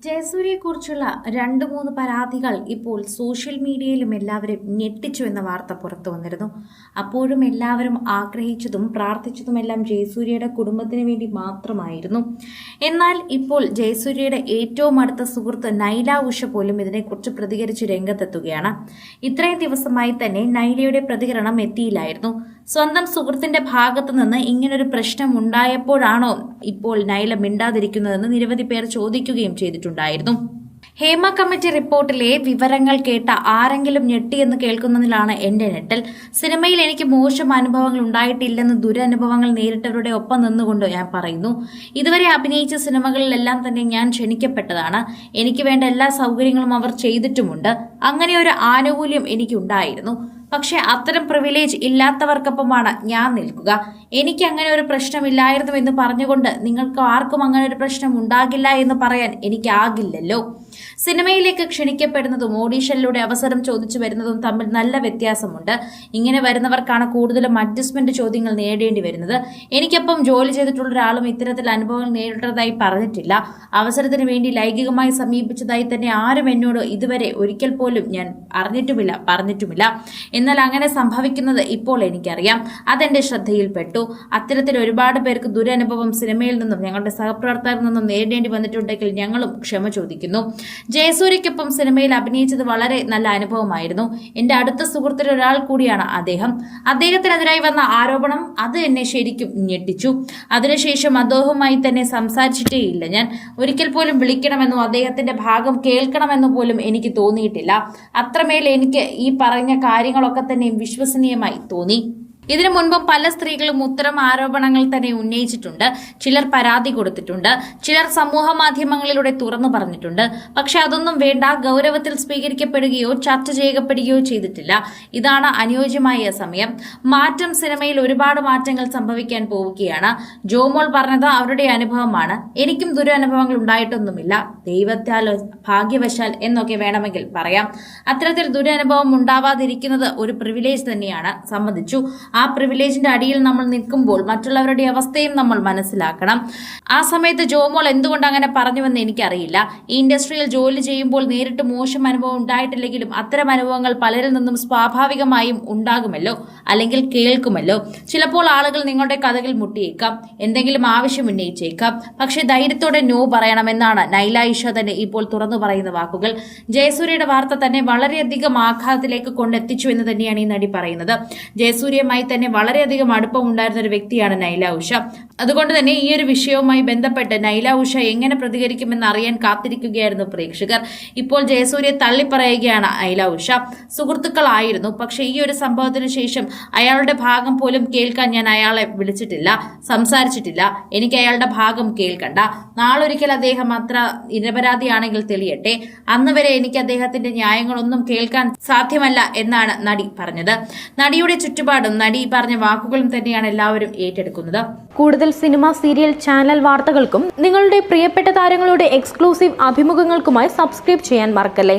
ജയസൂര്യയെക്കുറിച്ചുള്ള രണ്ട് മൂന്ന് പരാതികൾ ഇപ്പോൾ സോഷ്യൽ മീഡിയയിലും എല്ലാവരും ഞെട്ടിച്ചു എന്ന വാർത്ത പുറത്തു വന്നിരുന്നു. അപ്പോഴും എല്ലാവരും ആഗ്രഹിച്ചതും പ്രാർത്ഥിച്ചതുമെല്ലാം ജയസൂര്യയുടെ കുടുംബത്തിന് വേണ്ടി മാത്രമായിരുന്നു. എന്നാൽ ഇപ്പോൾ ജയസൂര്യയുടെ ഏറ്റവും അടുത്ത സുഹൃത്ത് നൈല ഉഷ പോലും ഇതിനെക്കുറിച്ച് പ്രതികരിച്ച് രംഗത്തെത്തുകയാണ്. ഇത്രയും ദിവസമായി തന്നെ നൈലയുടെ പ്രതികരണം എത്തിയില്ലായിരുന്നു. സ്വന്തം സുഹൃത്തിന്റെ ഭാഗത്തു നിന്ന് ഇങ്ങനൊരു പ്രശ്നം ഉണ്ടായപ്പോഴാണോ ഇപ്പോൾ നൈല മിണ്ടാതിരിക്കുന്നതെന്ന് നിരവധി പേർ ചോദിക്കുകയും ചെയ്തിട്ടുണ്ടായിരുന്നു. ഹേമ കമ്മിറ്റി റിപ്പോർട്ടിലെ വിവരങ്ങൾ കേട്ട ആരെങ്കിലും ഞെട്ടിയെന്ന് കേൾക്കുന്നതിലാണ് എന്റെ ഞെട്ടൽ. സിനിമയിൽ എനിക്ക് മോശം അനുഭവങ്ങൾ ഉണ്ടായിട്ടില്ലെന്ന് ദുരനുഭവങ്ങൾ നേരിട്ടവരുടെ ഒപ്പം നിന്നുകൊണ്ട് ഞാൻ പറയുന്നു. ഇതുവരെ അഭിനയിച്ച സിനിമകളിലെല്ലാം തന്നെ ഞാൻ ക്ഷണിക്കപ്പെട്ടതാണ്. എനിക്ക് വേണ്ട എല്ലാ സൗകര്യങ്ങളും അവർ ചെയ്തിട്ടുമുണ്ട്. അങ്ങനെ ഒരു ആനുകൂല്യം എനിക്കുണ്ടായിരുന്നു. പക്ഷെ അത്തരം പ്രിവിലേജ് ഇല്ലാത്തവർക്കൊപ്പമാണ് ഞാൻ നിൽക്കുക. എനിക്ക് അങ്ങനെ ഒരു പ്രശ്നമില്ലായിരുന്നു എന്ന് പറഞ്ഞുകൊണ്ട് നിങ്ങൾക്ക് ആർക്കും അങ്ങനെ ഒരു പ്രശ്നം ഉണ്ടാകില്ല എന്ന് പറയാൻ എനിക്കാകില്ലല്ലോ. സിനിമയിലേക്ക് ക്ഷണിക്കപ്പെടുന്നതും ഓഡീഷനിലൂടെ അവസരം ചോദിച്ചു വരുന്നതും തമ്മിൽ നല്ല വ്യത്യാസമുണ്ട്. ഇങ്ങനെ വരുന്നവർക്കാണ് കൂടുതലും അഡ്ജസ്റ്റ്മെന്റ് ചോദ്യങ്ങൾ നേടേണ്ടി വരുന്നത്. എനിക്കൊപ്പം ജോലി ചെയ്തിട്ടുള്ള ഒരാളും ഇത്തരത്തിൽ അനുഭവങ്ങൾ നേരിട്ടതായി പറഞ്ഞിട്ടില്ല. അവസരത്തിന് വേണ്ടി ലൈംഗികമായി സമീപിച്ചതായി തന്നെ ആരും എന്നോട് ഇതുവരെ ഒരിക്കൽ പോലും ഞാൻ അറിഞ്ഞിട്ടുമില്ല പറഞ്ഞിട്ടുമില്ല. എന്നാൽ അങ്ങനെ സംഭവിക്കുന്നത് ഇപ്പോൾ എനിക്കറിയാം. അതെന്റെ ശ്രദ്ധയിൽപ്പെട്ടു. അത്തരത്തിൽ ഒരുപാട് പേർക്ക് ദുരനുഭവം സിനിമയിൽ നിന്നും ഞങ്ങളുടെ സഹപ്രവർത്തകരിൽ നിന്നും നേരിടേണ്ടി വന്നിട്ടുണ്ടെങ്കിൽ ഞങ്ങളും ക്ഷമ ചോദിക്കുന്നു. ജയസൂര്യയ്ക്കൊപ്പം സിനിമയിൽ അഭിനയിച്ചത് വളരെ നല്ല അനുഭവമായിരുന്നു. എന്റെ അടുത്ത സുഹൃത്തിൽ ഒരാൾ കൂടിയാണ് അദ്ദേഹം. അദ്ദേഹത്തിനെതിരായി വന്ന ആരോപണം അത് എന്നെ ശരിക്കും ഞെട്ടിച്ചു. അതിനുശേഷം അദ്ദേഹവുമായി തന്നെ സംസാരിച്ചിട്ടേ ഇല്ല ഞാൻ. ഒരിക്കൽ പോലും വിളിക്കണമെന്നോ അദ്ദേഹത്തിന്റെ ഭാഗം കേൾക്കണമെന്നോ പോലും എനിക്ക് തോന്നിയിട്ടില്ല. അത്രമേൽ എനിക്ക് ഈ പറഞ്ഞ കാര്യങ്ങളൊക്കെ തന്നെ വിശ്വസനീയമായി തോന്നി. ഇതിനു മുൻപും പല സ്ത്രീകളും ഉത്തരം ആരോപണങ്ങൾ തന്നെ ഉന്നയിച്ചിട്ടുണ്ട്. ചിലർ പരാതി കൊടുത്തിട്ടുണ്ട്. ചിലർ സമൂഹ മാധ്യമങ്ങളിലൂടെ തുറന്നു പറഞ്ഞിട്ടുണ്ട്. പക്ഷെ അതൊന്നും വേണ്ട. ഗൗരവത്തിൽ സ്വീകരിക്കപ്പെടുകയോ ചർച്ച ചെയ്യപ്പെടുകയോ ചെയ്തിട്ടില്ല. ഇതാണ് അനുയോജ്യമായ സമയം. മാറ്റം സിനിമയിൽ ഒരുപാട് മാറ്റങ്ങൾ സംഭവിക്കാൻ പോവുകയാണ്. ജോമോൾ പറഞ്ഞത് അവരുടെ അനുഭവമാണ്. എനിക്കും ദുരനുഭവങ്ങൾ ഉണ്ടായിട്ടൊന്നുമില്ല. ദൈവത്താൽ ഭാഗ്യവശാൽ എന്നൊക്കെ വേണമെങ്കിൽ പറയാം. അത്തരത്തിൽ ദുരനുഭവം ഉണ്ടാവാതിരിക്കുന്നത് ഒരു പ്രിവിലേജ് തന്നെയാണ്. സമ്മതിച്ചു. ആ പ്രിവിലേജിന്റെ അടിയിൽ നമ്മൾ നിൽക്കുമ്പോൾ മറ്റുള്ളവരുടെ അവസ്ഥയും നമ്മൾ മനസ്സിലാക്കണം. ആ സമയത്ത് ജോമോൾ എന്തുകൊണ്ട് അങ്ങനെ പറഞ്ഞുവെന്ന് എനിക്കറിയില്ല. ഈ ഇൻഡസ്ട്രിയിൽ ജോലി ചെയ്യുമ്പോൾ നേരിട്ട് മോശം അനുഭവം ഉണ്ടായിട്ടില്ലെങ്കിലും അത്തരം അനുഭവങ്ങൾ പലരിൽ നിന്നും സ്വാഭാവികമായും ഉണ്ടാകുമല്ലോ അല്ലെങ്കിൽ കേൾക്കുമല്ലോ. ചിലപ്പോൾ ആളുകൾ നിങ്ങളുടെ കഥകൾ മുട്ടിയേക്കാം എന്തെങ്കിലും ആവശ്യം ഉന്നയിച്ചേക്കാം. പക്ഷേ ധൈര്യത്തോടെ നോ പറയണമെന്നാണ് നൈല തന്നെ ഇപ്പോൾ തുറന്നു പറയുന്ന വാക്കുകൾ. ജയസൂര്യയുടെ വാർത്ത തന്നെ വളരെയധികം ആഘാതത്തിലേക്ക് കൊണ്ടെത്തിച്ചു എന്ന് തന്നെയാണ് ഈ നടി പറയുന്നത്. ജയസൂര്യയുമായി തന്നെ വളരെയധികം അടുപ്പം ഉണ്ടായിരുന്ന ഒരു വ്യക്തിയാണ് നൈല ഉഷ. അതുകൊണ്ട് തന്നെ ഈ ഒരു വിഷയവുമായി ബന്ധപ്പെട്ട് നൈല ഉഷ എങ്ങനെ പ്രതികരിക്കുമെന്ന് അറിയാൻ കാത്തിരിക്കുകയായിരുന്നു പ്രേക്ഷകർ. ഇപ്പോൾ ജയസൂര്യ തള്ളിപ്പറയുകയാണ് നൈല ഉഷ. സുഹൃത്തുക്കളായിരുന്നു പക്ഷേ ഈ ഒരു സംഭവത്തിന് ശേഷം അയാളുടെ ഭാഗം പോലും കേൾക്കാൻ ഞാൻ അയാളെ വിളിച്ചിട്ടില്ല സംസാരിച്ചിട്ടില്ല. എനിക്ക് അയാളുടെ ഭാഗം കേൾക്കണ്ട. നാളൊരിക്കൽ അദ്ദേഹം അത്ര നിരപരാധിയാണെങ്കിൽ തെളിയട്ടെ. അന്ന് വരെ എനിക്ക് അദ്ദേഹത്തിന്റെ ന്യായങ്ങളൊന്നും കേൾക്കാൻ സാധ്യമല്ല എന്നാണ് നടി പറഞ്ഞത്. നടിയുടെ ചുറ്റുപാടും നടി പറഞ്ഞ വാക്കുകളും തന്നെയാണ് എല്ലാവരും ഏറ്റെടുക്കുന്നത്. കൂടുതൽ സിനിമ സീരിയൽ ചാനൽ വാർത്തകൾക്കും നിങ്ങളുടെ പ്രിയപ്പെട്ട താരങ്ങളുടെ എക്സ്ക്ലൂസീവ് അഭിമുഖങ്ങൾക്കുമായി സബ്സ്ക്രൈബ് ചെയ്യാൻ മറക്കല്ലേ?